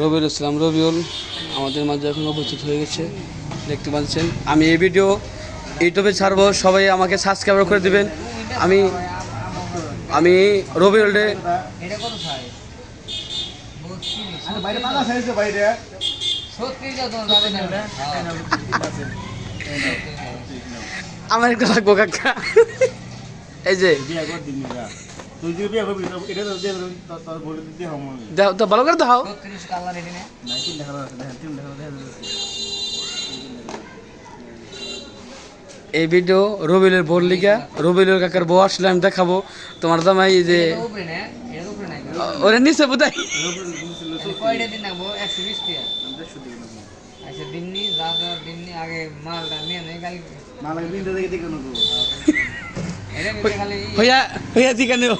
রবিউল ইসলাম, রবিউল, আমাদের মাঝে এখন উপস্থিত হয়ে গেছে। দেখতে পাচ্ছেন, আমি এই ভিডিও ইউটিউবে ছাড়বো, সবাই আমাকে সাবস্ক্রাইব করে দিবেন। আমি আমি রবিউল ডে আমার একটা লাগবো কাকা। এই যে তো ভালো করে দাও। এই ভিডিও রবিউলের বোর লিগা রবিউলের কাকার বউ আসলে আমি দেখাবো। তোমার জামাই এই যে ওরে নিচে বোধহয় আচ্ছা আগে মালটা নিয়ে কালকে। না লাগে দেখে দেখে নেব। Oye, oye, díganlo.